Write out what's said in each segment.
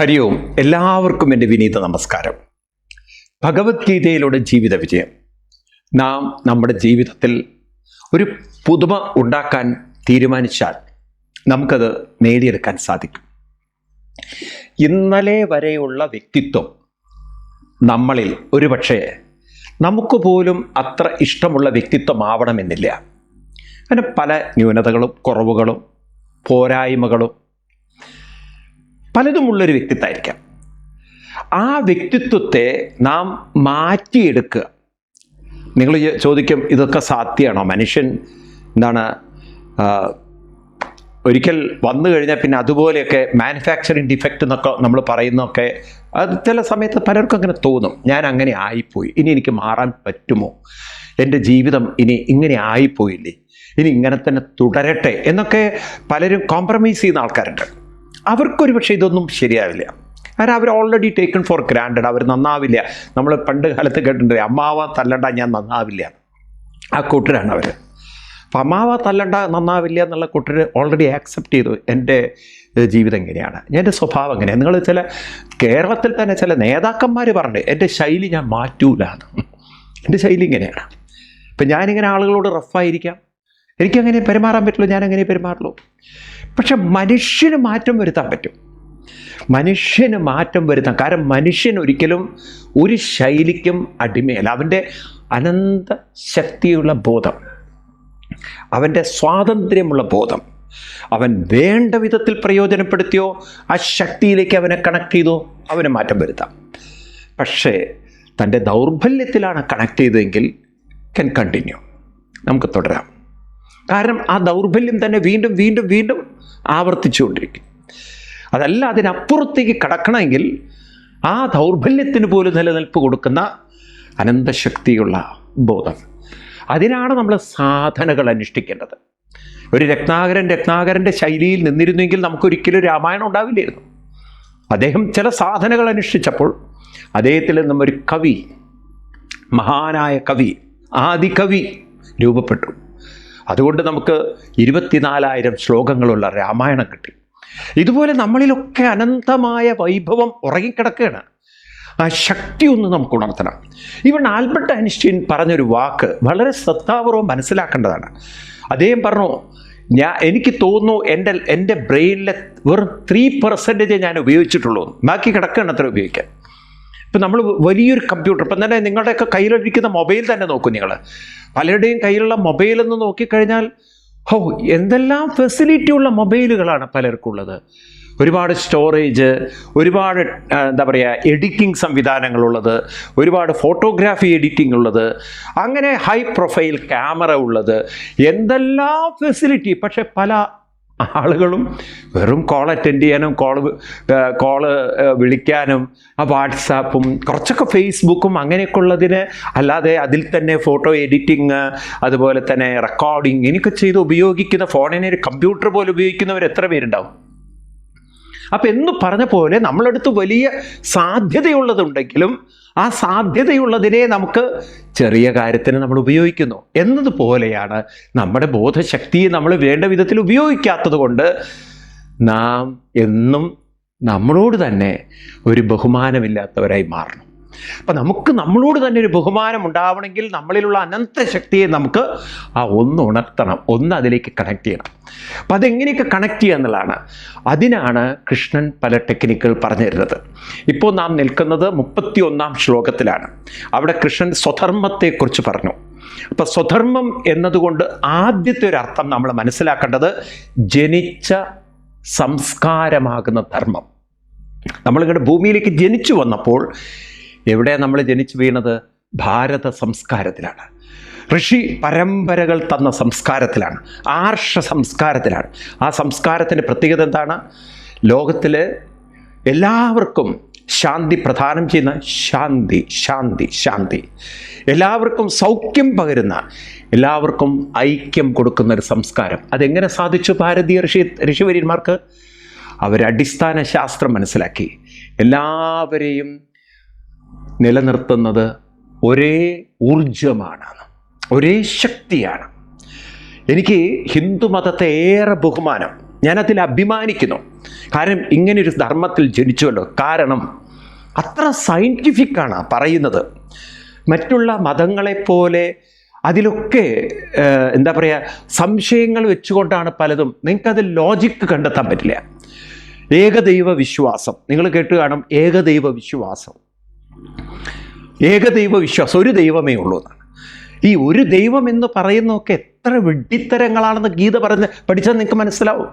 ഹരി ഓം എല്ലാവർക്കും എന്റെ വിനീത നമസ്കാരം. ഭഗവത്ഗീതയിലൂടെ ജീവിത വിജയം. നാം നമ്മുടെ ജീവിതത്തിൽ ഒരു പുതുമ ഉണ്ടാക്കാൻ തീരുമാനിച്ചാൽ നമുക്കത് നേടിയെടുക്കാൻ സാധിക്കും. ഇന്നലെ വരെയുള്ള വ്യക്തിത്വം നമ്മളിൽ ഒരുപക്ഷെ നമുക്ക് പോലും അത്ര ഇഷ്ടമുള്ള വ്യക്തിത്വമാവണമെന്നില്ല. അങ്ങനെ പല ന്യൂനതകളും കുറവുകളും പോരായ്മകളും പലതുമുള്ളൊരു വ്യക്തിത്വമായിരിക്കാം. ആ വ്യക്തിത്വത്തെ നാം മാറ്റിയെടുക്കുക. നിങ്ങൾ ചോദിക്കും ഇതൊക്കെ സാധ്യമാണോ? മനുഷ്യൻ എന്താണ് ഒരിക്കൽ വന്നു കഴിഞ്ഞാൽ പിന്നെ അതുപോലെയൊക്കെ മാനുഫാക്ചറിങ് ഡിഫക്റ്റ് എന്നൊക്കെ നമ്മൾ പറയുന്നൊക്കെ അത് ചില സമയത്ത് പലർക്കും അങ്ങനെ തോന്നും. ഞാൻ അങ്ങനെ ആയിപ്പോയി. ഇനി എനിക്ക് മാറാൻ പറ്റുമോ? എന്റെ ജീവിതം ഇനി ഇങ്ങനെ ആയിപ്പോയില്ലേ? ഇനി ഇങ്ങനെ തന്നെ തുടരട്ടെ? എന്നൊക്കെ പലരും കോംപ്രമൈസ് ചെയ്യുന്ന ആൾക്കാരുണ്ട്. അവർക്കൊരു പക്ഷേ ഇതൊന്നും ശരിയാവില്ല. കാരണം അവർ ഓൾറെഡി ടേക്കൺ ഫോർ ഗ്രാൻഡഡ് അവർ നന്നാവില്ല. നമ്മൾ പണ്ട് കാലത്ത് കേട്ടിട്ടുണ്ട് അമ്മാവ തല്ലണ്ട ഞാൻ നന്നാവില്ല. ആ കൂട്ടരാണ് അവർ അപ്പം അമ്മാവ തല്ലണ്ട നന്നാവില്ല എന്നുള്ള കൂട്ടർ ഓൾറെഡി ആക്സെപ്റ്റ് ചെയ്തു. എന്റെ ജീവിതം എങ്ങനെയാണ് എന്റെ സ്വഭാവം എങ്ങനെയാണ് നിങ്ങൾ ചില കേരളത്തിൽ തന്നെ ചില നേതാക്കന്മാർ പറഞ്ഞു എന്റെ ശൈലി ഞാൻ മാറ്റൂല. എന്റെ ശൈലി ഇങ്ങനെയാണ്. ഇപ്പം ഞാനിങ്ങനെ ആളുകളോട് റഫായിരിക്കാം എനിക്കങ്ങനെ പെരുമാറാൻ പറ്റുള്ളൂ ഞാൻ അങ്ങനെ പെരുമാറുള്ളൂ. പക്ഷെ മനുഷ്യന് മാറ്റം വരുത്താൻ പറ്റും. മനുഷ്യന് മാറ്റം വരുത്താം കാരണം മനുഷ്യൻ ഒരിക്കലും ഒരു ശൈലിക്കും അടിമയല്ല. അവന്റെ അനന്ത ശക്തിയുള്ള ബോധം അവന്റെ സ്വാതന്ത്ര്യമുള്ള ബോധം അവൻ വേണ്ട വിധത്തിൽ പ്രയോജനപ്പെടുത്തിയോ ആ ശക്തിയിലേക്ക് അവനെ കണക്ട് ചെയ്തോ അവന് മാറ്റം വരുത്താം. പക്ഷേ തന്റെ ദൗർബല്യത്തിലാണ് കണക്ട് ചെയ്തതെങ്കിൽ കൻ കണ്ടിന്യൂ നമുക്ക് തുടരാം. കാരണം ആ ദൗർബല്യം തന്നെ വീണ്ടും വീണ്ടും വീണ്ടും ആവർത്തിച്ചുകൊണ്ടിരിക്കും. അതല്ല അതിനപ്പുറത്തേക്ക് കടക്കണമെങ്കിൽ ആ ദൗർബല്യത്തിന് പോലും നിലനിൽപ്പ് കൊടുക്കുന്ന അനന്തശക്തിയുള്ള ബോധം. അതിനാണ് നമ്മൾ സാധനകൾ അനുഷ്ഠിക്കേണ്ടത്. ഒരു രത്നാകരൻ രത്നാകരന്റെ ശൈലിയിൽ നിന്നിരുന്നെങ്കിൽ നമുക്കൊരിക്കലും രാമായണം ഉണ്ടാവില്ലായിരുന്നു. അദ്ദേഹം ചില സാധനകൾ അനുഷ്ഠിച്ചപ്പോൾ അദ്ദേഹത്തിൽ നിന്നും ഒരു കവി മഹാനായ കവി ആദികവി രൂപപ്പെട്ടു. അതുകൊണ്ട് നമുക്ക് ഇരുപത്തിനാലായിരം ശ്ലോകങ്ങളുള്ള രാമായണം കിട്ടി. ഇതുപോലെ നമ്മളിലൊക്കെ അനന്തമായ വൈഭവം ഉറങ്ങിക്കിടക്കുകയാണ്. ആ ശക്തി ഒന്ന് നമുക്ക് ഉണർത്തണം. ഇവൺ ആൽബർട്ട് ഐൻസ്റ്റീൻ പറഞ്ഞൊരു വാക്ക് വളരെ ശ്രദ്ധാപൂർവം മനസ്സിലാക്കേണ്ടതാണ്. അദ്ദേഹം പറഞ്ഞു ഞാൻ എനിക്ക് തോന്നുന്നു എന്റെ എന്റെ ബ്രെയിനിലെ വെറും ത്രീ പെർസെന്റേജ് ഞാൻ ഉപയോഗിച്ചിട്ടുള്ളൂ. ബാക്കി കിടക്കുകയാണ് അത്ര ഉപയോഗിക്കാൻ. ഇപ്പം നമ്മൾ വലിയൊരു കമ്പ്യൂട്ടർ ഇപ്പം തന്നെ നിങ്ങളുടെയൊക്കെ കയ്യിലിരിക്കുന്ന മൊബൈൽ തന്നെ നോക്കും നിങ്ങൾ പലരുടെയും കയ്യിലുള്ള മൊബൈൽ എന്ന് നോക്കിക്കഴിഞ്ഞാൽ ഹോ എന്തെല്ലാം ഫെസിലിറ്റി ഉള്ള മൊബൈലുകളാണ് പലർക്കുള്ളത്. ഒരുപാട് സ്റ്റോറേജ് ഒരുപാട് എന്താ പറയുക എഡിറ്റിംഗ് സംവിധാനങ്ങളുള്ളത് ഒരുപാട് ഫോട്ടോഗ്രാഫി എഡിറ്റിംഗ് ഉള്ളത് അങ്ങനെ ഹൈ പ്രൊഫൈൽ ക്യാമറ ഉള്ളത് എന്തെല്ലാം ഫെസിലിറ്റി പക്ഷെ പല ആളുകളും വെറും കോൾ അറ്റൻഡ് ചെയ്യാനും കോൾ കോൾ വിളിക്കാനും ആ വാട്സാപ്പും കുറച്ചൊക്കെ ഫേസ്ബുക്കും അങ്ങനെയൊക്കെ ഉള്ളതിന് അല്ലാതെ അതിൽ തന്നെ ഫോട്ടോ എഡിറ്റിങ് അതുപോലെ തന്നെ റെക്കോർഡിങ് ഇങ്ങനെയൊക്കെ ചെയ്ത് ഉപയോഗിക്കുന്ന ഫോണിനെ ഒരു കമ്പ്യൂട്ടർ പോലെ ഉപയോഗിക്കുന്നവർ എത്ര പേരുണ്ടാവും? അപ്പം എന്ന് പറഞ്ഞ പോലെ നമ്മളടുത്ത് വലിയ സാധ്യതയുള്ളതുണ്ടെങ്കിലും ആ സാധ്യതയുള്ളതിനെ നമുക്ക് ചെറിയ കാര്യത്തിന് നമ്മൾ ഉപയോഗിക്കുന്നു. എന്നതുപോലെയാണ് നമ്മുടെ ബോധശക്തിയെ നമ്മൾ വേണ്ട വിധത്തിൽ ഉപയോഗിക്കാത്തത് കൊണ്ട് നാം എന്നും നമ്മളോട് തന്നെ ഒരു ബഹുമാനമില്ലാത്തവരായി മാറണം. അപ്പം നമുക്ക് നമ്മളോട് തന്നെ ഒരു ബഹുമാനം ഉണ്ടാവണമെങ്കിൽ നമ്മളിലുള്ള അനന്ത ശക്തിയെ നമുക്ക് ആ ഒന്ന് ഉണർത്തണം ഒന്ന് അതിലേക്ക് കണക്ട് ചെയ്യണം. അപ്പം അതെങ്ങനെയൊക്കെ കണക്ട് ചെയ്യുക എന്നുള്ളതാണ്. അതിനാണ് കൃഷ്ണൻ പല ടെക്നിക്കുകൾ പറഞ്ഞു തരുന്നത്. ഇപ്പോൾ നാം നിൽക്കുന്നത് മുപ്പത്തി ഒന്നാം ശ്ലോകത്തിലാണ്. അവിടെ കൃഷ്ണൻ സ്വധർമ്മത്തെക്കുറിച്ച് പറഞ്ഞു. അപ്പം സ്വധർമ്മം എന്നതുകൊണ്ട് ആദ്യത്തെ ഒരു അർത്ഥം നമ്മൾ മനസ്സിലാക്കേണ്ടത് ജനിച്ച സംസ്കാരമാകുന്ന ധർമ്മം. നമ്മളിങ്ങോട്ട് ഭൂമിയിലേക്ക് ജനിച്ചു വന്നപ്പോൾ എവിടെ നമ്മൾ ജനിച്ചു വീണത്? ഭാരത സംസ്കാരത്തിലാണ്. ഋഷി പരമ്പരകൾ തന്ന സംസ്കാരത്തിലാണ്. ആർഷ സംസ്കാരത്തിലാണ്. ആ സംസ്കാരത്തിന്റെ പ്രത്യേകത എന്താണ്? ലോകത്തിൽ എല്ലാവർക്കും ശാന്തി പ്രദാനം ചെയ്യുന്ന ശാന്തി ശാന്തി ശാന്തി. എല്ലാവർക്കും സൗഖ്യം പകരുന്ന എല്ലാവർക്കും ഐക്യം കൊടുക്കുന്ന ഒരു സംസ്കാരം. അതെങ്ങനെ സാധിച്ചു ഭാരതീയ ഋഷി ഋഷിവര്യന്മാർക്ക്? അവരടിസ്ഥാന ശാസ്ത്രം മനസ്സിലാക്കി. എല്ലാവരെയും നിലനിർത്തുന്നത് ഒരേ ഊർജമാണ് ഒരേ ശക്തിയാണ്. എനിക്ക് ഹിന്ദു മതത്തെ ഏറെ ബഹുമാനം. ഞാനതിൽ അഭിമാനിക്കുന്നു. കാരണം ഇങ്ങനൊരു ധർമ്മത്തിൽ ജനിച്ചുവല്ലോ. കാരണം അത്ര സയന്റിഫിക്കാണ് പറയുന്നത്. മറ്റുള്ള മതങ്ങളെപ്പോലെ അതിലൊക്കെ എന്താ പറയുക സംശയങ്ങൾ വെച്ചുകൊണ്ടാണ് പലതും. നിങ്ങൾക്കത് ലോജിക്ക് കണ്ടെത്താൻ പറ്റില്ല. ഏകദൈവ വിശ്വാസം നിങ്ങൾ കേട്ട് കാണും ഏകദൈവ വിശ്വാസം ഏകദൈവ വിശ്വാസം ഒരു ദൈവമേ ഉള്ളൂ എന്നാണ്. ഈ ഒരു ദൈവം എന്ന് പറയുന്നതൊക്കെ എത്ര വെഡിത്തരങ്ങളാണെന്ന് ഗീത പറഞ്ഞ് പഠിച്ചാൽ നിങ്ങൾക്ക് മനസ്സിലാവും?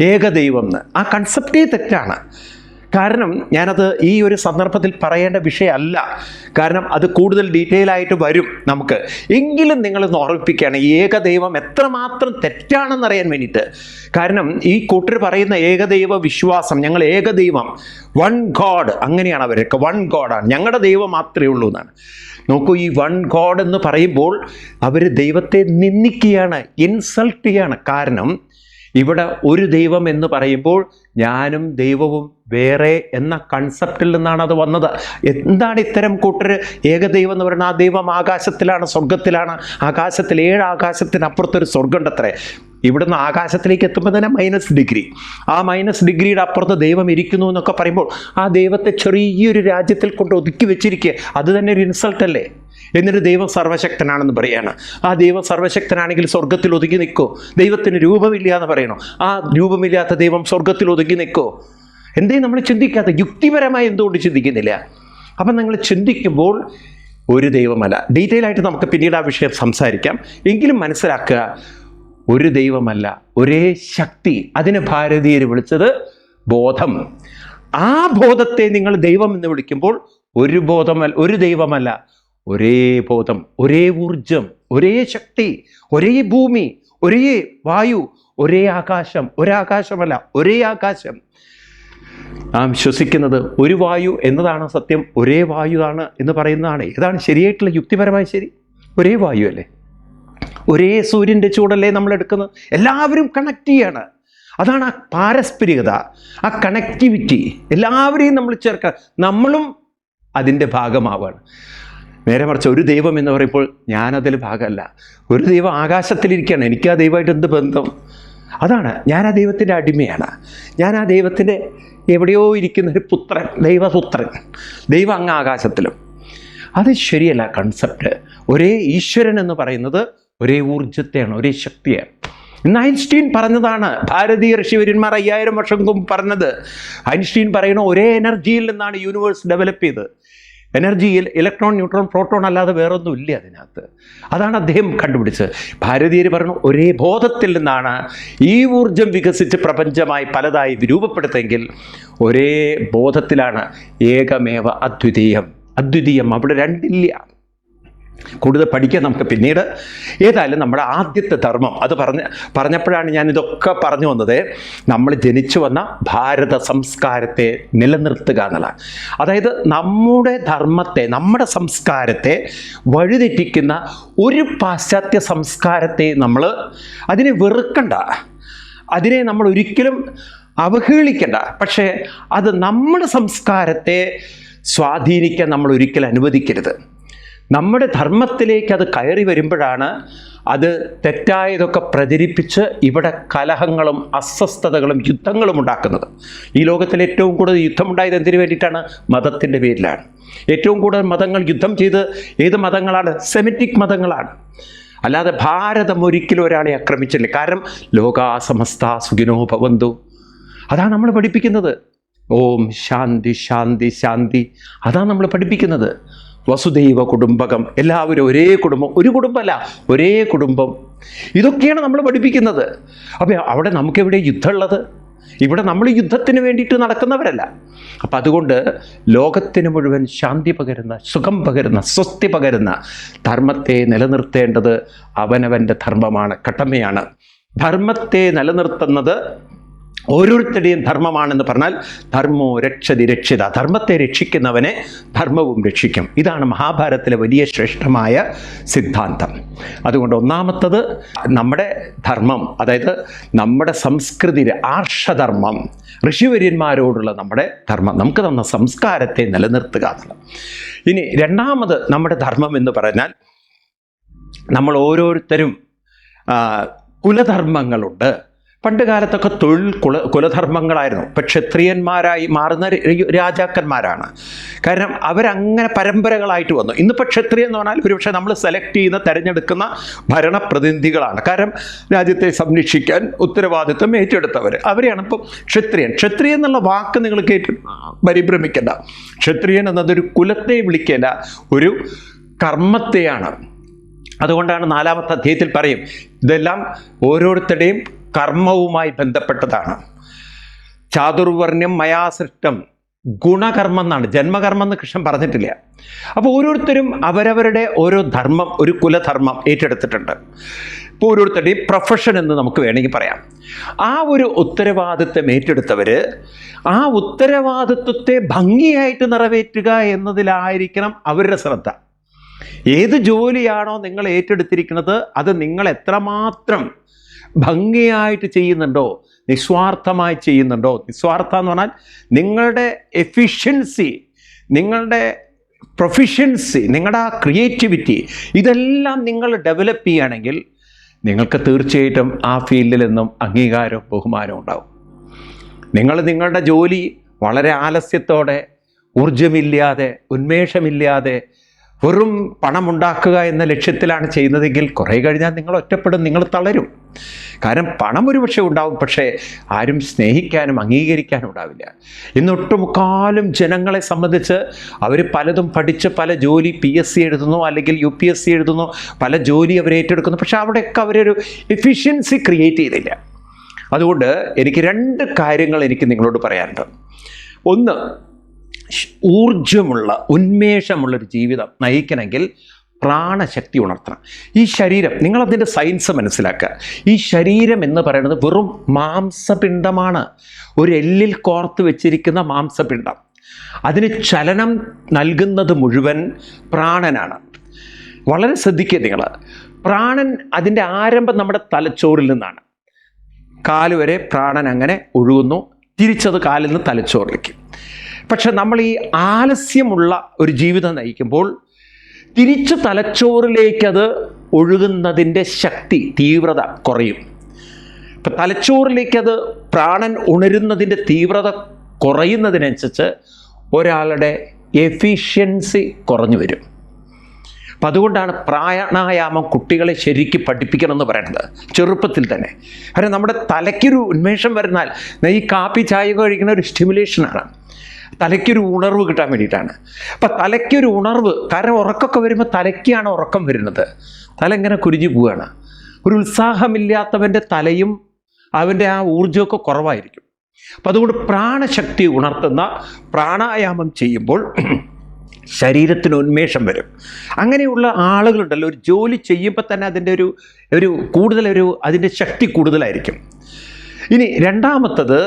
ഏകദൈവം എന്ന്. ആ കൺസെപ്റ്റേ തെറ്റാണ്. കാരണം ഞാനത് ഈ ഒരു സന്ദർഭത്തിൽ പറയേണ്ട വിഷയമല്ല. കാരണം അത് കൂടുതൽ ഡീറ്റെയിൽ ആയിട്ട് വരും നമുക്ക്. എങ്കിലും നിങ്ങളൊന്ന് ഓർമ്മിപ്പിക്കുകയാണ് ഏകദൈവം എത്രമാത്രം തെറ്റാണെന്നറിയാൻ വേണ്ടിയിട്ട്. കാരണം ഈ കൂട്ടർ പറയുന്ന ഏകദൈവ വിശ്വാസം ഞങ്ങൾ ഏകദൈവം വൺ ഗോഡ് അങ്ങനെയാണ് അവരൊക്കെ വൺ ഗോഡാണ് ഞങ്ങളുടെ ദൈവം മാത്രമേ ഉള്ളൂ എന്നാണ്. നോക്കൂ ഈ വൺ ഗോഡ് എന്ന് പറയുമ്പോൾ അവർ ദൈവത്തെ നിന്ദിക്കുകയാണ് ഇൻസൾട്ട് ചെയ്യാണ്. കാരണം ഇവിടെ ഒരു ദൈവം എന്ന് പറയുമ്പോൾ ഞാനും ദൈവവും വേറെ എന്ന കൺസെപ്റ്റിൽ നിന്നാണ് അത് വന്നത്. എന്താണ് ഇത്തരം കൂട്ടർ? ഏകദൈവം എന്ന് പറയുന്നത് ആ ദൈവം ആകാശത്തിലാണ് സ്വർഗത്തിലാണ് ആകാശത്തിൽ ഏഴ് ആകാശത്തിനപ്പുറത്തൊരു സ്വർഗമുണ്ടത്രേ ഇവിടുന്ന് ആകാശത്തിലേക്ക് എത്തുമ്പോൾ തന്നെ മൈനസ് ഡിഗ്രി ആ മൈനസ് ഡിഗ്രിയുടെ അപ്പുറത്ത് ദൈവം ഇരിക്കുന്നു എന്നൊക്കെ പറയുമ്പോൾ ആ ദൈവത്തെ ചെറിയൊരു രാജ്യത്തിൽ കൊണ്ട് ഒതുക്കി വെച്ചിരിക്കുക. അത് തന്നെ ഒരു ഇൻസൾട്ട് അല്ലേ? എന്നിട്ട് ദൈവം സർവശക്തനാണെന്ന് പറയാണ്. ആ ദൈവം സർവശക്തനാണെങ്കിൽ സ്വർഗത്തിൽ ഒതുങ്ങി നിൽക്കോ. ദൈവത്തിന് രൂപമില്ല എന്ന് പറയണോ. ആ രൂപമില്ലാത്ത ദൈവം സ്വർഗത്തിൽ ഒതുങ്ങി നിൽക്കോ. എന്തേ നമ്മൾ ചിന്തിക്കാത്ത? യുക്തിപരമായി എന്തുകൊണ്ട് ചിന്തിക്കുന്നില്ല? അപ്പം നിങ്ങൾ ചിന്തിക്കുമ്പോൾ ഒരു ദൈവമല്ല. ഡീറ്റെയിൽ ആയിട്ട് നമുക്ക് പിന്നീട് ആ വിഷയം സംസാരിക്കാം. എങ്കിലും മനസ്സിലാക്കുക ഒരു ദൈവമല്ല. ഒരേ ശക്തി. അതിന് ഭാരതീയർ വിളിച്ചത് ബോധം. ആ ബോധത്തെ നിങ്ങൾ ദൈവം എന്ന് വിളിക്കുമ്പോൾ ഒരു ബോധമല്ല ഒരു ദൈവമല്ല. ഒരേ ബോധം ഒരേ ഊർജം ഒരേ ശക്തി ഒരേ ഭൂമി ഒരേ വായു ഒരേ ആകാശം ഒരാകാശമല്ല ഒരേ ആകാശം. നാം ശ്വസിക്കുന്നത് ഒരു വായു എന്നതാണ് സത്യം ഒരേ വായുവാണ് എന്ന് പറയുന്നതാണ്. ഏതാണ് ശരിയായിട്ടുള്ള യുക്തിപരമായി ശരി. ഒരേ വായു അല്ലേ? ഒരേ സൂര്യന്റെ ചൂടല്ലേ നമ്മൾ എടുക്കുന്നത്? എല്ലാവരും കണക്ട് ചെയ്യാണ്. അതാണ് ആ പാരസ്പരികത ആ കണക്ടിവിറ്റി എല്ലാവരെയും നമ്മൾ ചേർക്കുക നമ്മളും അതിന്റെ ഭാഗമാവാണ്. നേരെ മറിച്ച് ഒരു ദൈവം എന്ന് പറയുമ്പോൾ ഞാനതിൽ ഭാഗമല്ല. ഒരു ദൈവം ആകാശത്തിലിരിക്കുകയാണ്. എനിക്ക് ആ ദൈവമായിട്ട് എന്ത് ബന്ധം? അതാണ്. ഞാൻ ആ ദൈവത്തിന്റെ അടിമയാണ്. ഞാൻ ആ ദൈവത്തിന്റെ എവിടെയോ ഇരിക്കുന്ന ഒരു പുത്രൻ ദൈവപുത്രൻ. ദൈവം അങ്ങ് ആകാശത്തിലും. അത് ശരിയല്ല കൺസെപ്റ്റ് ഒരേ ഈശ്വരൻ എന്ന് പറയുന്നത് ഒരേ ഊർജത്തെയാണ് ഒരേ ശക്തിയാണ്. ഇന്ന് ഐൻസ്റ്റീൻ പറഞ്ഞതാണ് ഭാരതീയ ഋഷിവര്യന്മാർ അയ്യായിരം വർഷം മുമ്പ് പറഞ്ഞത്. ഐൻസ്റ്റീൻ പറയുന്ന ഒരേ എനർജിയിൽ നിന്നാണ് യൂണിവേഴ്സ് ഡെവലപ്പ് ചെയ്തത്. എനർജിയിൽ ഇലക്ട്രോൺ ന്യൂട്രോൺ പ്രോട്ടോൺ അല്ലാതെ വേറൊന്നും ഇല്ല അതിനകത്ത്. അതാണ് അദ്ദേഹം കണ്ടുപിടിച്ചത്. ഭാരതീയർ പറഞ്ഞു ഒരേ ബോധത്തിൽ നിന്നാണ് ഈ ഊർജം വികസിച്ച് പ്രപഞ്ചമായി പലതായി രൂപപ്പെടുത്തെങ്കിൽ ഒരേ ബോധത്തിലാണ് ഏകമേവ അദ്വിതീയം. അദ്വിതീയം അവിടെ രണ്ടില്ല. കൂടുതൽ പഠിക്കാൻ നമുക്ക് പിന്നീട് ഏതായാലും നമ്മുടെ ആദ്യത്തെ ധർമ്മം അത് പറഞ്ഞ് പറഞ്ഞപ്പോഴാണ് ഞാൻ ഇതൊക്കെ പറഞ്ഞു വന്നത്. നമ്മൾ ജനിച്ചു വന്ന ഭാരത സംസ്കാരത്തെ നിലനിർത്തുക എന്നുള്ളതാണ്. അതായത് നമ്മുടെ ധർമ്മത്തെ നമ്മുടെ സംസ്കാരത്തെ വഴിതെറ്റിക്കുന്ന ഒരു പാശ്ചാത്യ സംസ്കാരത്തെ നമ്മൾ അതിനെ വെറുക്കണ്ട. അതിനെ നമ്മൾ ഒരിക്കലും അവഹേളിക്കണ്ട. പക്ഷേ അത് നമ്മുടെ സംസ്കാരത്തെ സ്വാധീനിക്കാൻ നമ്മൾ ഒരിക്കലും അനുവദിക്കരുത്. നമ്മുടെ ധർമ്മത്തിലേക്ക് അത് കയറി വരുമ്പോഴാണ് അത് തെറ്റായതൊക്കെ പ്രചരിപ്പിച്ച് ഇവിടെ കലഹങ്ങളും അസ്വസ്ഥതകളും യുദ്ധങ്ങളും ഉണ്ടാക്കുന്നത്. ഈ ലോകത്തിൽ ഏറ്റവും കൂടുതൽ യുദ്ധമുണ്ടായത് എന്തിനു വേണ്ടിയിട്ടാണ്? മതത്തിന്റെ പേരിലാണ്. ഏറ്റവും കൂടുതൽ മതങ്ങൾ യുദ്ധം ചെയ്ത് ഏത് മതങ്ങളാണ്? സെമിറ്റിക് മതങ്ങളാണ്. അല്ലാതെ ഭാരതം ഒരിക്കലും ഒരാളെ ആക്രമിച്ചില്ല. കാരണം ലോകാസമസ്ത സുഖിനോ ഭവന്തു. അതാണ് നമ്മൾ പഠിപ്പിക്കുന്നത്. ഓം ശാന്തി ശാന്തി ശാന്തി. അതാണ് നമ്മൾ പഠിപ്പിക്കുന്നത്. വസുദൈവ കുടുംബകം. എല്ലാവരും ഒരേ കുടുംബം. ഒരു കുടുംബമല്ല ഒരേ കുടുംബം. ഇതൊക്കെയാണ് നമ്മൾ പഠിപ്പിക്കുന്നത്. അപ്പോൾ അവിടെ നമുക്കെവിടെ യുദ്ധമുള്ളത്? ഇവിടെ നമ്മൾ യുദ്ധത്തിന് വേണ്ടിയിട്ട് നടക്കുന്നവരല്ല. അപ്പം അതുകൊണ്ട് ലോകത്തിന് മുഴുവൻ ശാന്തി പകരുന്ന സുഖം പകരുന്ന സ്വസ്തി പകരുന്ന ധർമ്മത്തെ നിലനിർത്തേണ്ടത് അവനവന്റെ ധർമ്മമാണ് കട്ടമ്മയാണ്. ധർമ്മത്തെ നിലനിർത്തുന്നത് ഓരോരുത്തരുടെയും ധർമ്മമാണെന്ന് പറഞ്ഞാൽ ധർമ്മോ രക്ഷതി രക്ഷിത. ധർമ്മത്തെ രക്ഷിക്കുന്നവനെ ധർമ്മവും രക്ഷിക്കും. ഇതാണ് മഹാഭാരതത്തിലെ വലിയ ശ്രേഷ്ഠമായ സിദ്ധാന്തം. അതുകൊണ്ട് ഒന്നാമത്തത് നമ്മുടെ ധർമ്മം അതായത് നമ്മുടെ സംസ്കൃതി ആർഷധർമ്മം ഋഷിവര്യന്മാരോടുള്ള നമ്മുടെ ധർമ്മം നമുക്ക് തന്ന സംസ്കാരത്തെ നിലനിർത്തുക എന്നുള്ളത്. ഇനി രണ്ടാമത് നമ്മുടെ ധർമ്മം എന്ന് പറഞ്ഞാൽ നമ്മൾ ഓരോരുത്തരും കുലധർമ്മങ്ങളുണ്ട്. പണ്ട് കാലത്തൊക്കെ തൊഴിൽ കുല കുലധർമ്മങ്ങളായിരുന്നു. ഇപ്പം ക്ഷത്രിയന്മാരായി മാറുന്ന രാജാക്കന്മാരാണ്. കാരണം അവരങ്ങനെ പരമ്പരകളായിട്ട് വന്നു. ഇന്നിപ്പോൾ ക്ഷത്രിയ എന്ന് പറഞ്ഞാൽ ഒരുപക്ഷെ നമ്മൾ സെലക്ട് ചെയ്യുന്ന തിരഞ്ഞെടുക്കുന്ന ഭരണപ്രതിനിധികളാണ്. കാരണം രാജ്യത്തെ സംരക്ഷിക്കാൻ ഉത്തരവാദിത്വം ഏറ്റെടുത്തവർ അവരെയാണ് ഇപ്പം ക്ഷത്രിയൻ. ക്ഷത്രിയൻ എന്നുള്ള വാക്ക് നിങ്ങൾ കേട്ട് പരിഭ്രമിക്കേണ്ട. ക്ഷത്രിയൻ എന്നതൊരു കുലത്തെ വിളിക്കേണ്ട ഒരു കർമ്മത്തെയാണ്. അതുകൊണ്ടാണ് നാലാമത്തെ അധ്യായത്തിൽ പറയും ഇതെല്ലാം ഓരോരുത്തരുടെയും കർമ്മവുമായി ബന്ധപ്പെട്ടതാണ്. ചാതുർവർണ്യം മയാസൃഷ്ടം ഗുണകർമ്മം എന്നാണ്. ജന്മകർമ്മം എന്ന് കൃഷ്ണൻ പറഞ്ഞിട്ടില്ല. അപ്പോൾ ഓരോരുത്തരും അവരവരുടെ ഓരോ ധർമ്മം ഒരു കുലധർമ്മം ഏറ്റെടുത്തിട്ടുണ്ട്. ഇപ്പോൾ ഓരോരുത്തരുടെയും പ്രൊഫഷൻ എന്ന് നമുക്ക് വേണമെങ്കിൽ പറയാം. ആ ഒരു ഉത്തരവാദിത്വം ഏറ്റെടുത്തവർ ആ ഉത്തരവാദിത്വത്തെ ഭംഗിയായിട്ട് നിറവേറ്റുക എന്നതിലായിരിക്കണം അവരുടെ ശ്രദ്ധ. ഏത് ജോലിയാണോ നിങ്ങൾ ഏറ്റെടുത്തിരിക്കുന്നത് അത് നിങ്ങൾ എത്രമാത്രം ഭംഗിയായിട്ട് ചെയ്യുന്നുണ്ടോ നിസ്വാർത്ഥമായി ചെയ്യുന്നുണ്ടോ? നിസ്വാർത്ഥം എന്ന് പറഞ്ഞാൽ നിങ്ങളുടെ എഫിഷ്യൻസി നിങ്ങളുടെ പ്രൊഫിഷ്യൻസി നിങ്ങളുടെ ആ ക്രിയേറ്റിവിറ്റി ഇതെല്ലാം നിങ്ങൾ ഡെവലപ്പ് ചെയ്യുകയാണെങ്കിൽ നിങ്ങൾക്ക് തീർച്ചയായിട്ടും ആ ഫീൽഡിൽ നിന്നും അംഗീകാരവും ബഹുമാനവും ഉണ്ടാവും. നിങ്ങൾ നിങ്ങളുടെ ജോലി വളരെ ആലസ്യത്തോടെ ഊർജമില്ലാതെ ഉന്മേഷമില്ലാതെ വെറും പണമുണ്ടാക്കുക എന്ന ലക്ഷ്യത്തിലാണ് ചെയ്യുന്നതെങ്കിൽ കുറേ കഴിഞ്ഞാൽ നിങ്ങൾ ഒറ്റപ്പെടും നിങ്ങൾ തളരും. കാരണം പണം ഒരു പക്ഷേ ഉണ്ടാവും പക്ഷേ ആരും സ്നേഹിക്കാനും അംഗീകരിക്കാനും ഉണ്ടാവില്ല. ഇന്ന് ഒട്ടുമുക്കാലും ജനങ്ങളെ സംബന്ധിച്ച് അവർ പലതും പഠിച്ച് പല ജോലി പി എസ് സി എഴുതുന്നു അല്ലെങ്കിൽ യു പി എസ് സി എഴുതുന്നു പല ജോലി അവർ ഏറ്റെടുക്കുന്നു പക്ഷേ അവിടെയൊക്കെ അവരൊരു എഫിഷ്യൻസി ക്രിയേറ്റ് ചെയ്തില്ല. അതുകൊണ്ട് എനിക്ക് രണ്ട് കാര്യങ്ങൾ എനിക്ക് നിങ്ങളോട് പറയാനുണ്ട്. ഒന്ന് ഊർജമുള്ള ഉന്മേഷമുള്ളൊരു ജീവിതം നയിക്കണമെങ്കിൽ പ്രാണശക്തി ഉണർത്തണം. ഈ ശരീരം നിങ്ങളതിന്റെ സയൻസ് മനസ്സിലാക്കുക. ഈ ശരീരം എന്ന് പറയുന്നത് വെറും മാംസപിണ്ഡമാണ്. ഒരു എല്ലിൽ കോർത്ത് വെച്ചിരിക്കുന്ന മാംസപിണ്ഡം. അതിന് ചലനം നൽകുന്നത് മുഴുവൻ പ്രാണനാണ്. വളരെ ശ്രദ്ധിക്കുക നിങ്ങൾ. പ്രാണൻ അതിന്റെ ആരംഭം നമ്മുടെ തലച്ചോറിൽ നിന്നാണ്. കാൽ വരെ പ്രാണൻ അങ്ങനെ ഒഴുകുന്നു. തിരിച്ചത് കാലിൽ നിന്ന് തലച്ചോറിലേക്ക്. പക്ഷെ നമ്മൾ ഈ ആലസ്യമുള്ള ഒരു ജീവിതം നയിക്കുമ്പോൾ തിരിച്ച് തലച്ചോറിലേക്കത് ഒഴുകുന്നതിന്റെ ശക്തി തീവ്രത കുറയും. ഇപ്പം തലച്ചോറിലേക്കത് പ്രാണൻ ഉണരുന്നതിന്റെ തീവ്രത കുറയുന്നതിനനുസരിച്ച് ഒരാളുടെ എഫിഷ്യൻസി കുറഞ്ഞു വരും. അപ്പം അതുകൊണ്ടാണ് പ്രാണായാമം കുട്ടികളെ ശരിക്കും പഠിപ്പിക്കണം എന്ന് പറയുന്നത്. ചെറുപ്പത്തിൽ തന്നെ. കാരണം നമ്മുടെ തലയ്ക്കൊരു ഉന്മേഷം വരുന്നാൽ ഈ കാപ്പി ചായ കഴിക്കുന്ന ഒരു സ്റ്റിമുലേഷനാണ് തലയ്ക്കൊരു ഉണർവ് കിട്ടാൻ വേണ്ടിയിട്ടാണ്. അപ്പം തലയ്ക്കൊരു ഉണർവ് കാരണം ഉറക്കമൊക്കെ വരുമ്പോൾ തലയ്ക്കാണ് ഉറക്കം വരുന്നത്. തല ഇങ്ങനെ കുരിഞ്ഞു പോവുകയാണ് ഒരു ഉത്സാഹമില്ലാത്തവന്റെ തലയും അവന്റെ ആ ഊർജമൊക്കെ കുറവായിരിക്കും. അപ്പം അതുകൊണ്ട് പ്രാണശക്തി ഉണർത്തുന്ന പ്രാണായാമം ചെയ്യുമ്പോൾ ശരീരത്തിന് ഉന്മേഷം വരും. അങ്ങനെയുള്ള ആളുകളുണ്ടല്ലോ ഒരു ജോലി ചെയ്യുമ്പോൾ തന്നെ അതിന്റെ ഒരു ഒരു കൂടുതലൊരു അതിന്റെ ശക്തി കൂടുതലായിരിക്കും. ഇനി രണ്ടാമത്തത്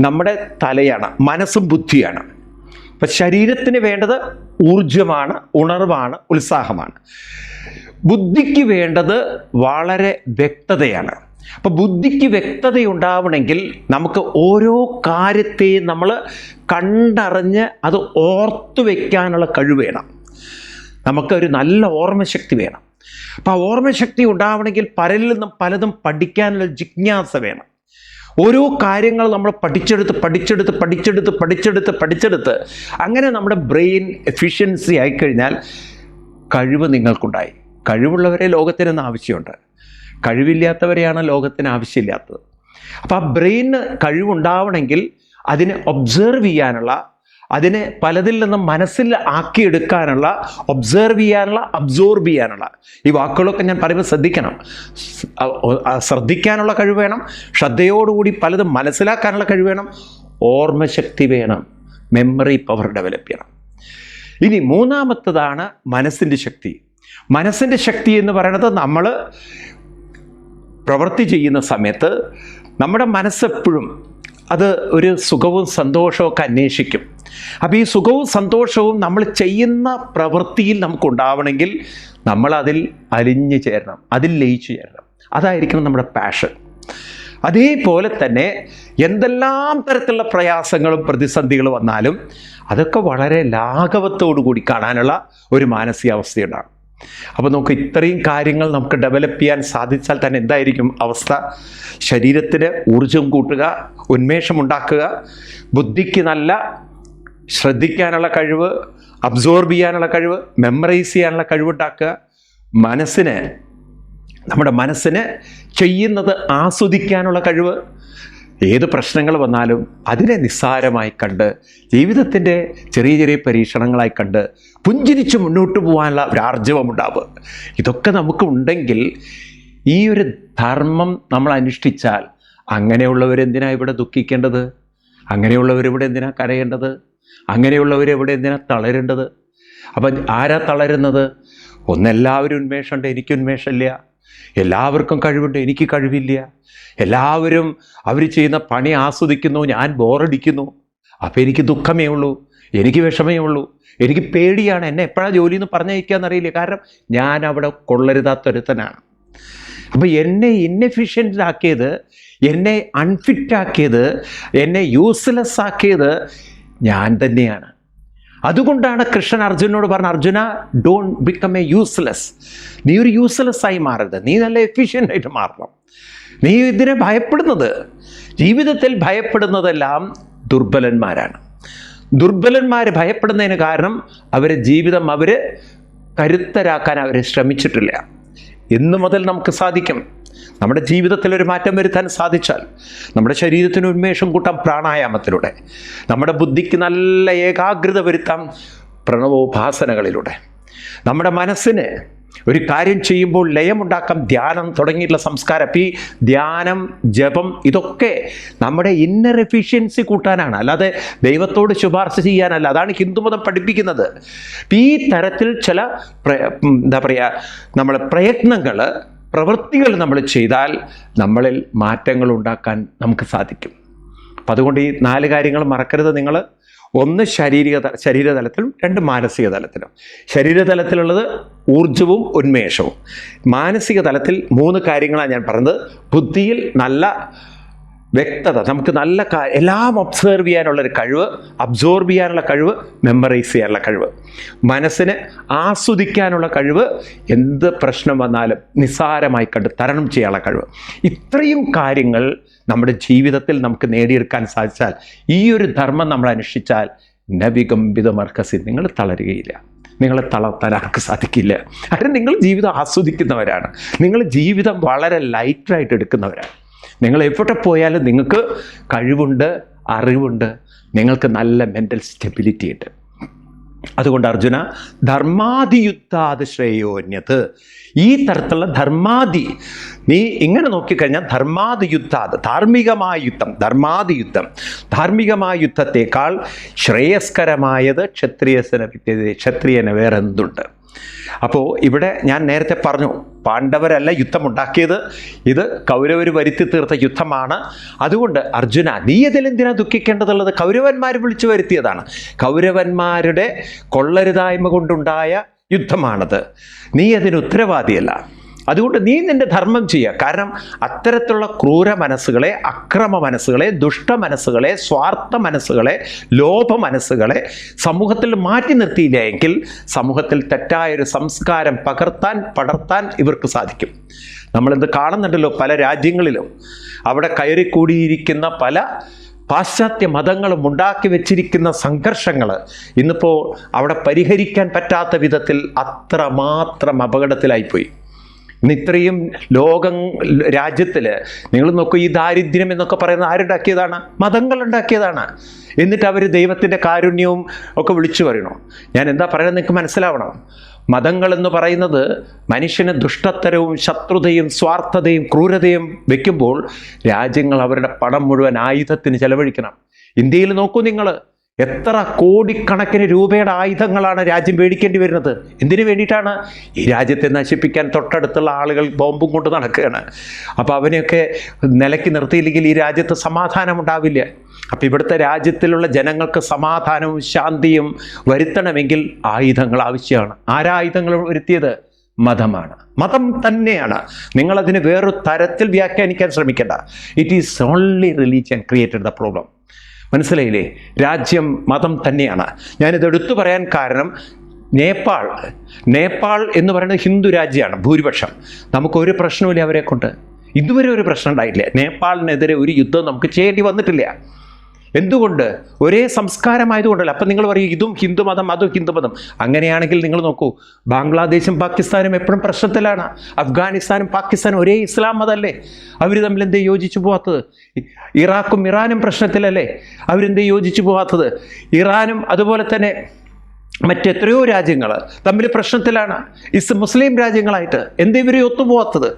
നമ്മുടെ തലയാണ് മനസ്സും ബുദ്ധിയാണ്. അപ്പം ശരീരത്തിന് വേണ്ടത് ഊർജമാണ് ഉണർവാണ് ഉത്സാഹമാണ്. ബുദ്ധിക്ക് വേണ്ടത് വളരെ വ്യക്തതയാണ്. അപ്പം ബുദ്ധിക്ക് വ്യക്തത ഉണ്ടാവണമെങ്കിൽ നമുക്ക് ഓരോ കാര്യത്തെയും നമ്മൾ കണ്ടറിഞ്ഞ് അത് ഓർത്തു വയ്ക്കാനുള്ള കഴിവ് വേണം. നമുക്കൊരു നല്ല ഓർമ്മശക്തി വേണം. അപ്പം ആ ഓർമ്മശക്തി ഉണ്ടാവണമെങ്കിൽ പലരിൽ നിന്നും പലതും പഠിക്കാനുള്ള ജിജ്ഞാസ വേണം. ഓരോ കാര്യങ്ങൾ നമ്മൾ പഠിച്ചെടുത്ത് പഠിച്ചെടുത്ത് പഠിച്ചെടുത്ത് പഠിച്ചെടുത്ത് പഠിച്ചെടുത്ത് അങ്ങനെ നമ്മുടെ ബ്രെയിൻ എഫിഷ്യൻസി ആയിക്കഴിഞ്ഞാൽ കഴിവ് നിങ്ങൾക്കുണ്ടായി. കഴിവുള്ളവരെ ലോകത്തിനെന്ന് ആവശ്യമുണ്ട്. കഴിവില്ലാത്തവരെയാണ് ലോകത്തിന് ആവശ്യമില്ലാത്തത്. അപ്പോൾ ആ ബ്രെയിന് കഴിവുണ്ടാവണമെങ്കിൽ അതിനെ ഒബ്സേർവ് ചെയ്യാനുള്ള അതിനെ പലതിൽ നിന്നും മനസ്സിൽ ആക്കിയെടുക്കാനുള്ള ഒബ്സർവ് ചെയ്യാനുള്ള അബ്സോർബ് ചെയ്യാനുള്ള ഈ വാക്കുകളൊക്കെ ഞാൻ പറയുമ്പോൾ ശ്രദ്ധിക്കണം. ശ്രദ്ധിക്കാനുള്ള കഴിവ് വേണം. ശ്രദ്ധയോടുകൂടി പലതും മനസ്സിലാക്കാനുള്ള കഴിവ് വേണം. ഓർമ്മശക്തി വേണം. മെമ്മറി പവർ ഡെവലപ്പ് ചെയ്യണം. ഇനി മൂന്നാമത്തതാണ് മനസ്സിന്റെ ശക്തി. മനസ്സിന്റെ ശക്തി എന്ന് പറയുന്നത് നമ്മൾ പ്രവൃത്തി ചെയ്യുന്ന സമയത്ത് നമ്മുടെ മനസ്സെപ്പോഴും അത് ഒരു സുഖവും സന്തോഷവും അന്വേഷിക്കും. അപ്പോൾ ഈ സുഖവും സന്തോഷവും നമ്മൾ ചെയ്യുന്ന പ്രവൃത്തിയിൽ നമുക്കുണ്ടാവണമെങ്കിൽ നമ്മളതിൽ അലിഞ്ഞു ചേരണം അതിൽ ലയിച്ചു ചേരണം. അതായിരിക്കണം നമ്മുടെ പാഷൻ അതേപോലെ തന്നെ എന്തെല്ലാം തരത്തിലുള്ള പ്രയാസങ്ങളും പ്രതിസന്ധികളും വന്നാലും അതൊക്കെ വളരെ ലാഘവത്തോടു കൂടി കാണാനുള്ള ഒരു മാനസികാവസ്ഥയുണ്ടാകും. അപ്പോൾ നമുക്ക് ഇത്രയും കാര്യങ്ങൾ നമുക്ക് ഡെവലപ്പ് ചെയ്യാൻ സാധിച്ചാൽ തന്നെ എന്തായിരിക്കും അവസ്ഥ? ശരീരത്തിന് ഊർജം കൂട്ടുക ഉന്മേഷം ഉണ്ടാക്കുക ബുദ്ധിക്ക് നല്ല ശ്രദ്ധിക്കാനുള്ള കഴിവ് അബ്സോർബ് ചെയ്യാനുള്ള കഴിവ് മെമ്മറൈസ് ചെയ്യാനുള്ള കഴിവുണ്ടാക്കുക. മനസ്സിന് നമ്മുടെ മനസ്സിന് ചെയ്യുന്നത് ആസ്വദിക്കാനുള്ള കഴിവ് ഏത് പ്രശ്നങ്ങൾ വന്നാലും അതിനെ നിസ്സാരമായി കണ്ട് ജീവിതത്തിന്റെ ചെറിയ ചെറിയ പരീക്ഷണങ്ങളായി കണ്ട് പുഞ്ചിരിച്ച് മുന്നോട്ട് പോകാനുള്ള ഒരു ആർജവമുണ്ടാവുക ഇതൊക്കെ നമുക്ക് ഉണ്ടെങ്കിൽ ഈ ഒരു ധർമ്മം നമ്മൾ അനുഷ്ഠിച്ചാൽ അങ്ങനെയുള്ളവരെന്തിനാണ് ഇവിടെ ദുഃഖിക്കേണ്ടത്? അങ്ങനെയുള്ളവരിവിടെ എന്തിനാണ് കരയേണ്ടത്? അങ്ങനെയുള്ളവരെവിടെ എന്തിനാണ് തളരേണ്ടത്? അപ്പം ആരാ തളരുന്നത്? ഒന്നെല്ലാവരും ഉന്മേഷമുണ്ട് എനിക്ക് ഉന്മേഷമില്ല എല്ലാവർക്കും കഴിവുണ്ട് എനിക്ക് കഴിവില്ല. എല്ലാവരും അവർ ചെയ്യുന്ന പണി ആസ്വദിക്കുന്നു ഞാൻ ബോറടിക്കുന്നു. അപ്പോൾ എനിക്ക് ദുഃഖമേ ഉള്ളൂ എനിക്ക് വിഷമേ ഉള്ളൂ എനിക്ക് പേടിയാണ്. എന്നെ എപ്പോഴാണ് ജോലി എന്ന് പറഞ്ഞയക്കാന്നറിയില്ല. കാരണം ഞാൻ അവിടെ കൊള്ളരുതാത്തൊരുത്തനാണ്. അപ്പോൾ എന്നെ ഇന്നെഫിഷ്യന്റ് ആക്കിയത് എന്നെ അൺഫിറ്റാക്കിയത് എന്നെ യൂസ്ലെസ് ആക്കിയത് ഞാൻ തന്നെയാണ്. അതുകൊണ്ടാണ് കൃഷ്ണൻ അർജുനോട് പറഞ്ഞ Arjuna don't become a useless നീ ഒരു യൂസ്ലെസ് ആയി മാറരുത്. നീ നല്ല എഫിഷ്യന്റ് ആയിട്ട് മാറണം. നീ ഇതിനെ ഭയപ്പെടുന്നത് ജീവിതത്തിൽ ഭയപ്പെടുന്നതെല്ലാം ദുർബലന്മാരാണ്. ദുർബലന്മാർ ഭയപ്പെടുന്നതിന് കാരണം അവരെ ജീവിതം അവർ കരുത്തരാക്കാൻ അവർ ശ്രമിച്ചിട്ടില്ല. ഇന്നു മുതൽ നമുക്ക് സാധിക്കും. നമ്മുടെ ജീവിതത്തിൽ ഒരു മാറ്റം വരുത്താൻ സാധിച്ചാൽ നമ്മുടെ ശരീരത്തിന് ഉന്മേഷം കൂട്ടാം പ്രാണായാമത്തിലൂടെ നമ്മുടെ ബുദ്ധിക്ക് നല്ല ഏകാഗ്രത വരുത്താം പ്രണവോപാസനകളിലൂടെ നമ്മുടെ മനസ്സിന് ഒരു കാര്യം ചെയ്യുമ്പോൾ ലയമുണ്ടാക്കാം ധ്യാനം തുടങ്ങിയിട്ടുള്ള സംസ്കാരം ഈ ധ്യാനം ജപം ഇതൊക്കെ നമ്മുടെ ഇന്നർ എഫിഷ്യൻസി കൂട്ടാനാണ്. അല്ലാതെ ദൈവത്തോട് ശുപാർശ ചെയ്യാനല്ല അതാണ് ഹിന്ദുമതം പഠിപ്പിക്കുന്നത്. ഈ തരത്തിൽ ചില എന്താ പറയുക നമ്മളെ പ്രയത്നങ്ങൾ പ്രവൃത്തികൾ നമ്മൾ ചെയ്താൽ നമ്മളിൽ മാറ്റങ്ങൾ ഉണ്ടാക്കാൻ നമുക്ക് സാധിക്കും. അപ്പം അതുകൊണ്ട് ഈ നാല് കാര്യങ്ങൾ മറക്കരുത് നിങ്ങൾ. ഒന്ന് ശാരീരിക ശരീരതലത്തിലും രണ്ട് മാനസിക തലത്തിലും. ശരീരതലത്തിലുള്ളത് ഊർജവും ഉന്മേഷവും. മാനസിക തലത്തിൽ മൂന്ന് കാര്യങ്ങളാണ് ഞാൻ പറഞ്ഞത്. ബുദ്ധിയിൽ നല്ല വ്യക്തത നമുക്ക് നല്ല എല്ലാം ഒബ്സേർവ് ചെയ്യാനുള്ള ഒരു കഴിവ് അബ്സോർബ് ചെയ്യാനുള്ള കഴിവ് മെമ്മറൈസ് ചെയ്യാനുള്ള കഴിവ്. മനസ്സിന് ആസ്വദിക്കാനുള്ള കഴിവ് എന്ത് പ്രശ്നം വന്നാലും നിസ്സാരമായി കണ്ട് തരണം ചെയ്യാനുള്ള കഴിവ്. ഇത്രയും കാര്യങ്ങൾ നമ്മുടെ ജീവിതത്തിൽ നമുക്ക് നേടിയെടുക്കാൻ സാധിച്ചാൽ ഈ ഒരു ധർമ്മം നമ്മൾ അനുഷ്ഠിച്ചാൽ നവികമ്പിത മർക്കസി നിങ്ങൾ തളരുകയില്ല. നിങ്ങളെ തളർത്താൻ ആർക്ക് സാധിക്കില്ല. കാരണം നിങ്ങൾ ജീവിതം ആസ്വദിക്കുന്നവരാണ്. നിങ്ങൾ ജീവിതം വളരെ ലൈറ്റായിട്ട് എടുക്കുന്നവരാണ്. നിങ്ങൾ എവിടെ പോയാലും നിങ്ങൾക്ക് കഴിവുണ്ട് അറിവുണ്ട്. നിങ്ങൾക്ക് നല്ല മെന്റൽ സ്റ്റെബിലിറ്റി ഉണ്ട്. അതുകൊണ്ട് അർജുന ധർമാതിയുദ്ധാത് ശ്രേയോന്യത് ഈ തരത്തിലുള്ള ധർമാതി നീ ഇങ്ങനെ നോക്കിക്കഴിഞ്ഞാൽ ധർമാതി യുദ്ധാത് ധാർമ്മികമായ യുദ്ധം ധർമാതി യുദ്ധം. ധാർമ്മികമായ യുദ്ധത്തേക്കാൾ ശ്രേയസ്കരമായത് ക്ഷത്രിയസന ക്ഷത്രിയന വേറെ എന്തുണ്ട് അപ്പോൾ ഇവിടെ ഞാൻ നേരത്തെ പറഞ്ഞു പാണ്ഡവരല്ല യുദ്ധമുണ്ടാക്കിയത്. ഇത് കൗരവർ വരുത്തി തീർത്ത യുദ്ധമാണ്. അതുകൊണ്ട് അർജുന നീ ഇതിലെന്തിനാ ദുഃഖിക്കേണ്ടതുള്ളത്? കൗരവന്മാർ വിളിച്ചു വരുത്തിയതാണ്. കൗരവന്മാരുടെ കൊള്ളരുതായ്മ കൊണ്ടുണ്ടായ യുദ്ധമാണത്. നീ അതിന് ഉത്തരവാദിയല്ല. അതുകൊണ്ട് നീ നിന്റെ ധർമ്മം ചെയ്യുക. കാരണം അത്തരത്തിലുള്ള ക്രൂര മനസ്സുകളെ അക്രമ മനസ്സുകളെ ദുഷ്ട മനസ്സുകളെ സ്വാർത്ഥ മനസ്സുകളെ ലോഭ മനസ്സുകളെ സമൂഹത്തിൽ മാറ്റി നിർത്തിയില്ല എങ്കിൽ സമൂഹത്തിൽ തെറ്റായൊരു സംസ്കാരം പകർത്താൻ പടർത്താൻ ഇവർക്ക് സാധിക്കും. നമ്മളിത് കാണുന്നുണ്ടല്ലോ പല രാജ്യങ്ങളിലും. അവിടെ കയറിക്കൂടിയിരിക്കുന്ന പല പാശ്ചാത്യ മതങ്ങളും ഉണ്ടാക്കി വെച്ചിരിക്കുന്ന സംഘർഷങ്ങൾ ഇന്നിപ്പോൾ അവിടെ പരിഹരിക്കാൻ പറ്റാത്ത വിധത്തിൽ അത്രമാത്രം അപകടത്തിലായിപ്പോയി. ഇന്ന് ഇത്രയും ലോകം രാജ്യത്തിൽ നിങ്ങൾ നോക്കൂ ഈ ദാരിദ്ര്യം എന്നൊക്കെ പറയുന്നത് ആരുണ്ടാക്കിയതാണ്? മതങ്ങൾ ഉണ്ടാക്കിയതാണ് എന്നിട്ട് അവർ ദൈവത്തിന്റെ കാരുണ്യവും ഒക്കെ വിളിച്ചു പറയണോ? ഞാൻ എന്താ പറയുന്നത് നിങ്ങൾക്ക് മനസ്സിലാവണം? മതങ്ങൾ എന്ന് പറയുന്നത് മനുഷ്യന് ദുഷ്ടത്തരവും ശത്രുതയും സ്വാർത്ഥതയും ക്രൂരതയും വെക്കുമ്പോൾ രാജ്യങ്ങൾ അവരുടെ പണം മുഴുവൻ ആയുധത്തിന് ചെലവഴിക്കണം. ഇന്ത്യയിൽ നോക്കൂ നിങ്ങൾ എത്ര കോടിക്കണക്കിന് രൂപയുടെ ആയുധങ്ങളാണ് രാജ്യം മേടിക്കേണ്ടി വരുന്നത്? എന്തിനു വേണ്ടിയിട്ടാണ്? ഈ രാജ്യത്തെ നശിപ്പിക്കാൻ തൊട്ടടുത്തുള്ള ആളുകൾ ബോംബും കൊണ്ട് നടക്കുകയാണ്. അപ്പോൾ അവനെയൊക്കെ നിലയ്ക്ക് നിർത്തിയില്ലെങ്കിൽ ഈ രാജ്യത്ത് സമാധാനം ഉണ്ടാവില്ല. അപ്പം ഇവിടുത്തെ രാജ്യത്തിലുള്ള ജനങ്ങൾക്ക് സമാധാനവും ശാന്തിയും വരുത്തണമെങ്കിൽ ആയുധങ്ങൾ ആവശ്യമാണ്. ആരാ ആയുധങ്ങൾ വരുത്തിയത്? മതമാണ്. മതം തന്നെയാണ്. നിങ്ങളതിന് വേറൊരു തരത്തിൽ വ്യാഖ്യാനിക്കാൻ ശ്രമിക്കേണ്ട. It is only religion created the problem മനസ്സിലായില്ലേ? രാജ്യം മതം തന്നെയാണ്. ഞാനിത് എടുത്തു പറയാൻ കാരണം നേപ്പാൾ. നേപ്പാൾ എന്ന് പറയുന്നത് ഹിന്ദു രാജ്യമാണ് ഭൂരിപക്ഷം. നമുക്കൊരു പ്രശ്നമില്ല അവരെ കൊണ്ട് ഇതുവരെ ഒരു പ്രശ്നം ഉണ്ടായിട്ടില്ല. നേപ്പാളിനെതിരെ ഒരു യുദ്ധം നമുക്ക് ചെയ്യേണ്ടി വന്നിട്ടില്ല. എന്തുകൊണ്ട്? ഒരേ സംസ്കാരമായതുകൊണ്ടല്ല. അപ്പം നിങ്ങൾ പറയും ഇതും ഹിന്ദുമതം അതും ഹിന്ദുമതം അങ്ങനെയാണെങ്കിൽ നിങ്ങൾ നോക്കൂ ബംഗ്ലാദേശും പാകിസ്ഥാനും എപ്പോഴും പ്രശ്നത്തിലാണ്. അഫ്ഗാനിസ്ഥാനും പാകിസ്ഥാനും ഒരേ ഇസ്ലാം മതമല്ലേ അവർ തമ്മിൽ എന്തേ യോജിച്ചു പോകാത്തത് ഇറാഖും ഇറാനും പ്രശ്നത്തിലല്ലേ? അവരെന്തേ യോജിച്ചു പോകാത്തത് ഇറാനും അതുപോലെ തന്നെ മറ്റെത്രയോ രാജ്യങ്ങൾ തമ്മിൽ പ്രശ്നത്തിലാണ്. ഇസ് മുസ്ലിം രാജ്യങ്ങളായിട്ട് എന്തേ ഇവരെ ഒത്തുപോകാത്തത്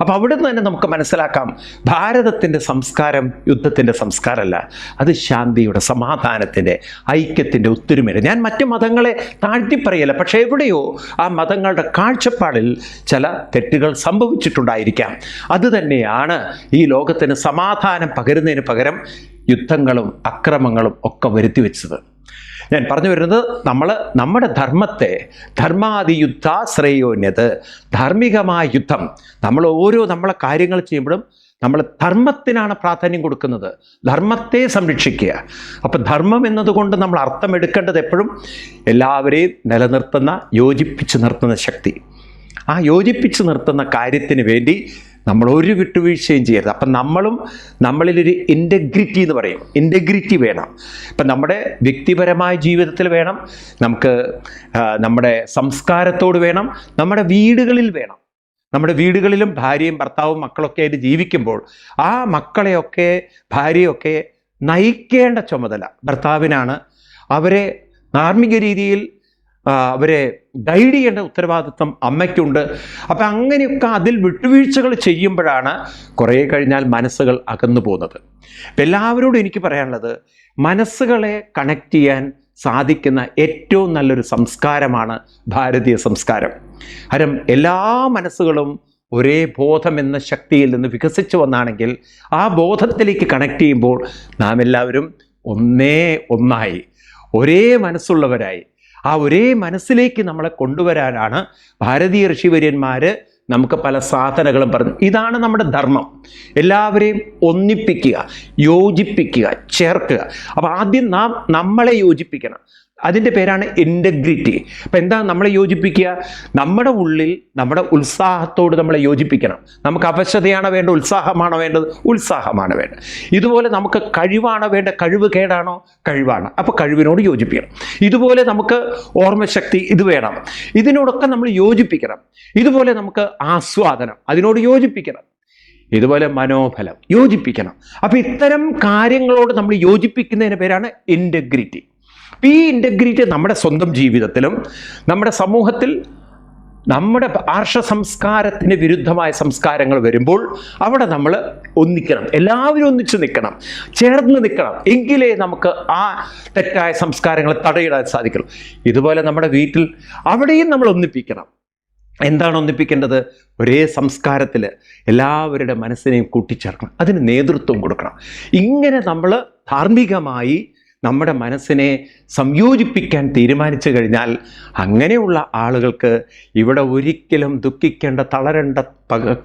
അപ്പോൾ അവിടെ നിന്ന് തന്നെ നമുക്ക് മനസ്സിലാക്കാം ഭാരതത്തിന്റെ സംസ്കാരം യുദ്ധത്തിന്റെ സംസ്കാരമല്ല അത് ശാന്തിയുടെ സമാധാനത്തിന്റെ ഐക്യത്തിന്റെ ഒത്തൊരുമയുടെ. ഞാൻ മറ്റു മതങ്ങളെ താഴ്ത്തിപ്പറയല്ല പക്ഷേ എവിടെയോ ആ മതങ്ങളുടെ കാഴ്ചപ്പാടിൽ ചില തെറ്റുകൾ സംഭവിച്ചിട്ടുണ്ടായിരിക്കാം. അതുതന്നെയാണ് ഈ ലോകത്തിന് സമാധാനം പകരുന്നതിന് പകരം യുദ്ധങ്ങളും അക്രമങ്ങളും ഒക്കെ വരുത്തി വെച്ചത് ഞാൻ പറഞ്ഞു വരുന്നത് നമ്മൾ നമ്മുടെ ധർമ്മത്തെ ധർമാതി യുദ്ധാശ്രയോന്യത് ധാർമ്മികമായ യുദ്ധം. നമ്മൾ ഓരോ നമ്മളെ കാര്യങ്ങൾ ചെയ്യുമ്പോഴും നമ്മൾ ധർമ്മത്തിനാണ് പ്രാധാന്യം കൊടുക്കുന്നത്. ധർമ്മത്തെ സംരക്ഷിക്കുക. അപ്പം ധർമ്മം എന്നതുകൊണ്ട് നമ്മൾ അർത്ഥം എടുക്കേണ്ടത് എപ്പോഴും എല്ലാവരെയും നിലനിർത്തുന്ന യോജിപ്പിച്ച് നിർത്തുന്ന ശക്തി. ആ യോജിപ്പിച്ച് നിർത്തുന്ന കാര്യത്തിന് വേണ്ടി നമ്മൾ ഒരു വിട്ടുവീഴ്ചയും ചെയ്യരുത്. അപ്പം നമ്മളും നമ്മളിലൊരു ഇന്റഗ്രിറ്റി എന്ന് പറയും. ഇന്റഗ്രിറ്റി വേണം. ഇപ്പം നമ്മുടെ വ്യക്തിപരമായ ജീവിതത്തിൽ വേണം. നമുക്ക് നമ്മുടെ സംസ്കാരത്തോട് വേണം. നമ്മുടെ വീടുകളിൽ വേണം. നമ്മുടെ വീടുകളിലും ഭാര്യയും ഭർത്താവും മക്കളൊക്കെ ആയിട്ട് ജീവിക്കുമ്പോൾ ആ മക്കളെയൊക്കെ ഭാര്യയൊക്കെ നയിക്കേണ്ട ചുമതല ഭർത്താവിനാണ്. അവരെ ധാർമ്മിക രീതിയിൽ അവരെ ഗൈഡ് ചെയ്യേണ്ട ഉത്തരവാദിത്വം അമ്മയ്ക്കുണ്ട്. അപ്പം അങ്ങനെയൊക്കെ അതിൽ വിട്ടുവീഴ്ചകൾ ചെയ്യുമ്പോഴാണ് കുറേ കഴിഞ്ഞാൽ മനസ്സുകൾ അകന്നു പോകുന്നത്. എല്ലാവരോടും എനിക്ക് പറയാനുള്ളത് മനസ്സുകളെ കണക്ട് ചെയ്യാൻ സാധിക്കുന്ന ഏറ്റവും നല്ലൊരു സംസ്കാരമാണ് ഭാരതീയ സംസ്കാരം. കാരണം എല്ലാ മനസ്സുകളും ഒരേ ബോധം എന്ന ശക്തിയിൽ നിന്ന് വികസിച്ചു വന്നാണെങ്കിൽ ആ ബോധത്തിലേക്ക് കണക്ട് ചെയ്യുമ്പോൾ നാം എല്ലാവരും ഒന്നേ ഒന്നായി ഒരേ മനസ്സുള്ളവരായി. ആ ഒരേ മനസ്സിലേക്ക് നമ്മളെ കൊണ്ടുവരാനാണ് ഭാരതീയ ഋഷിവര്യന്മാർ നമുക്ക് പല സാധനകളും പറഞ്ഞു. ഇതാണ് നമ്മുടെ ധർമ്മം. എല്ലാവരെയും ഒന്നിപ്പിക്കുക യോജിപ്പിക്കുക ചേർക്കുക. അപ്പോൾ ആദ്യം നാം നമ്മളെ യോജിപ്പിക്കണം. അതിന്റെ പേരാണ് ഇന്റഗ്രിറ്റി അപ്പം എന്താ നമ്മളെ യോജിപ്പിക്കുക? നമ്മുടെ ഉള്ളിൽ നമ്മുടെ ഉത്സാഹത്തോട് നമ്മളെ യോജിപ്പിക്കണം. നമുക്ക് അവശതയാണോ വേണ്ടത്? ഉത്സാഹമാണോ വേണ്ടത്? ഉത്സാഹമാണ് വേണ്ടത്. ഇതുപോലെ നമുക്ക് കഴിവാണോ വേണ്ട കഴിവ് കേടാണോ? കഴിവാണ്. അപ്പോൾ കഴിവിനോട് യോജിപ്പിക്കണം. ഇതുപോലെ നമുക്ക് ഓർമ്മശക്തി ഇത് വേണം. ഇതിനോടൊക്കെ നമ്മൾ യോജിപ്പിക്കണം. ഇതുപോലെ നമുക്ക് ആസ്വാദനം. അതിനോട് യോജിപ്പിക്കണം. ഇതുപോലെ മനോഫലം യോജിപ്പിക്കണം. അപ്പോൾ ഇത്തരം കാര്യങ്ങളോട് നമ്മൾ യോജിപ്പിക്കുന്നതിന് പേരാണ് ഇന്റഗ്രിറ്റി ഈ ഇന്റഗ്രിറ്റി നമ്മുടെ സ്വന്തം ജീവിതത്തിലും നമ്മുടെ സമൂഹത്തിൽ നമ്മുടെ ആർഷ സംസ്കാരത്തിന് വിരുദ്ധമായ സംസ്കാരങ്ങൾ വരുമ്പോൾ അവിടെ നമ്മൾ ഒന്നിക്കണം. എല്ലാവരും ഒന്നിച്ച് നിൽക്കണം. ചേർന്ന് നിൽക്കണം. എങ്കിലേ നമുക്ക് ആ തെറ്റായ സംസ്കാരങ്ങളെ തടയിടാൻ സാധിക്കുള്ളൂ. ഇതുപോലെ നമ്മുടെ വീട്ടിൽ അവിടെയും നമ്മൾ ഒന്നിപ്പിക്കണം. എന്താണ് ഒന്നിപ്പിക്കേണ്ടത്? ഒരേ സംസ്കാരത്തിൽ എല്ലാവരുടെ മനസ്സിനെയും കൂട്ടിച്ചേർക്കണം. അതിന് നേതൃത്വം കൊടുക്കണം. ഇങ്ങനെ നമ്മൾ ധാർമ്മികമായി നമ്മുടെ മനസ്സിനെ സംയോജിപ്പിക്കാൻ തീരുമാനിച്ചു കഴിഞ്ഞാൽ അങ്ങനെയുള്ള ആളുകൾക്ക് ഇവിടെ ഒരിക്കലും ദുഃഖിക്കേണ്ട തളരേണ്ട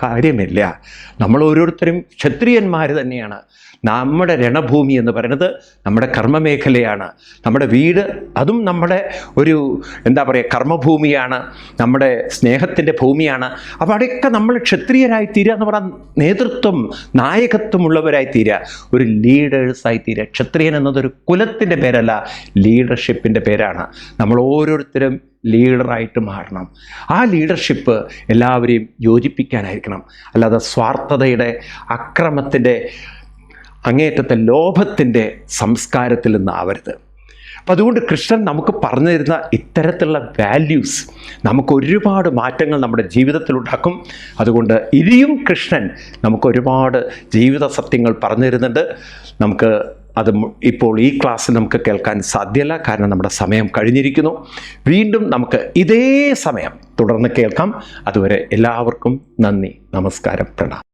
കാര്യമില്ല. നമ്മൾ ഓരോരുത്തരും ക്ഷത്രിയന്മാർ തന്നെയാണ്. നമ്മുടെ രണഭൂമി എന്ന് പറയുന്നത് നമ്മുടെ കർമ്മമേഖലയാണ്. നമ്മുടെ വീട് അതും നമ്മുടെ ഒരു എന്താ പറയുക കർമ്മഭൂമിയാണ്. നമ്മുടെ സ്നേഹത്തിന്റെ ഭൂമിയാണ്. അപ്പോൾ അവിടെയൊക്കെ നമ്മൾ ക്ഷത്രിയരായി തീരുക എന്ന് പറഞ്ഞാൽ നേതൃത്വം നായകത്വമുള്ളവരായി തീരുക. ഒരു ലീഡേഴ്സായി തീരുക. ക്ഷത്രിയൻ എന്നതൊരു കുലത്തിന്റെ പേരല്ല ലീഡർഷിപ്പിന്റെ പേരാണ്. നമ്മൾ ഓരോരുത്തരും ലീഡറായിട്ട് മാറണം. ആ ലീഡർഷിപ്പ് എല്ലാവരെയും യോജിപ്പിക്കാനായിരിക്കണം. അല്ലാതെ സ്വാർത്ഥതയുടെ അക്രമത്തിന്റെ അങ്ങേയറ്റത്തെ ലോഭത്തിന്റെ സംസ്കാരത്തിൽ നിന്നാവരുത് അപ്പം അതുകൊണ്ട് കൃഷ്ണൻ നമുക്ക് പറഞ്ഞു തരുന്ന ഇത്തരത്തിലുള്ള വാല്യൂസ് നമുക്ക് ഒരുപാട് മാറ്റങ്ങൾ നമ്മുടെ ജീവിതത്തിൽ ഉണ്ടാക്കും. അതുകൊണ്ട് ഇനിയും കൃഷ്ണൻ നമുക്ക് ഒരുപാട് ജീവിത സത്യങ്ങൾ പറഞ്ഞു തരുന്നുണ്ട്. നമുക്ക് അത് ഇപ്പോൾ ഈ ക്ലാസ്സിൽ നമുക്ക് കേൾക്കാൻ സാധ്യല്ല. കാരണം നമ്മുടെ സമയം കഴിഞ്ഞിരിക്കുന്നു. വീണ്ടും നമുക്ക് ഇതേ സമയം തുടർന്ന് കേൾക്കാം. അതുവരെ എല്ലാവർക്കും നന്ദി. നമസ്കാരം. പ്രണാം